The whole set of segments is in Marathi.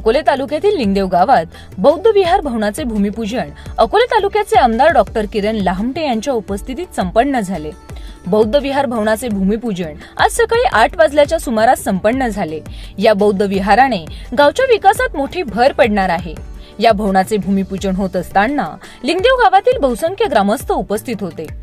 अकोले तालुक्यातील लिंगदेव गावात बौद्ध विहार भवनाचे भूमिपूजन. अकोले तालुक्याचे आमदार डॉक्टर किरण लाहमटे यांच्या उपस्थितीत संपन्न झाले. बौद्ध विहार भवनाचे भूमिपूजन आज सकाळी आठ वाजल्याच्या सुमारास संपन्न झाले. या बौद्ध विहाराने गावच्या विकासात मोठी भर पडणार आहे. या भवनाचे भूमिपूजन होत असताना लिंगदेव गावातील बहुसंख्य ग्रामस्थ उपस्थित होते.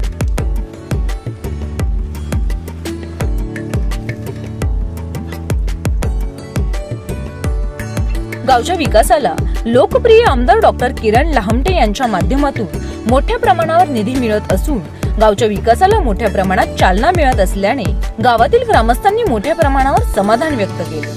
गावच्या विकासाला लोकप्रिय आमदार डॉक्टर किरण लाहमटे यांच्या माध्यमातून मोठ्या प्रमाणावर निधी मिळत असून गावच्या विकासाला मोठ्या प्रमाणात चालना मिळत असल्याने गावातील ग्रामस्थांनी मोठ्या प्रमाणावर समाधान व्यक्त केले.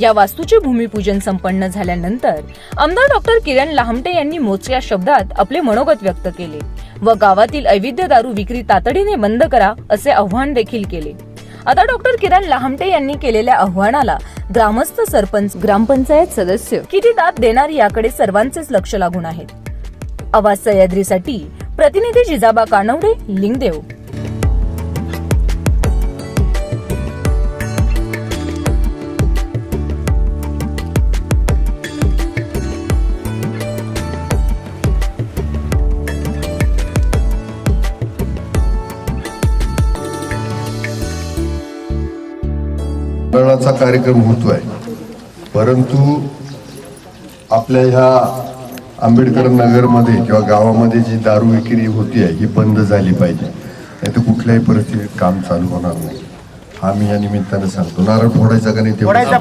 या वास्तूचे भूमिपूजन संपन्न झाल्यानंतर आमदार डॉक्टर किरण लाहमटे यांनी मोजक्या शब्दात आपले मनोगत व्यक्त केले. व गावातील अवैध दारू विक्री तातडीने बंद करा असे आव्हान देखील केले. आता डॉक्टर किरण लाहमटे यांनी केलेल्या आव्हानाला ग्रामस्थ सरपंच ग्रामपंचायत सदस्य किती दाद देणार याकडे सर्वांचेच लक्ष लागून आहे. आवाज सह्याद्रीसाठी प्रतिनिधी जिजाबा कानवडे लिंगदेव. मरणाचा कार्यक्रम होतोय. परंतु आपल्या ह्या आंबेडकर नगरमध्ये किंवा गावामध्ये जी दारू विक्री होती आहे ही बंद झाली पाहिजे. नाही तर कुठल्याही परिस्थितीत काम चालू होणार नाही. हा मी या निमित्तानं सांगतो. नारळ फोडायचा का नाही फोडायचा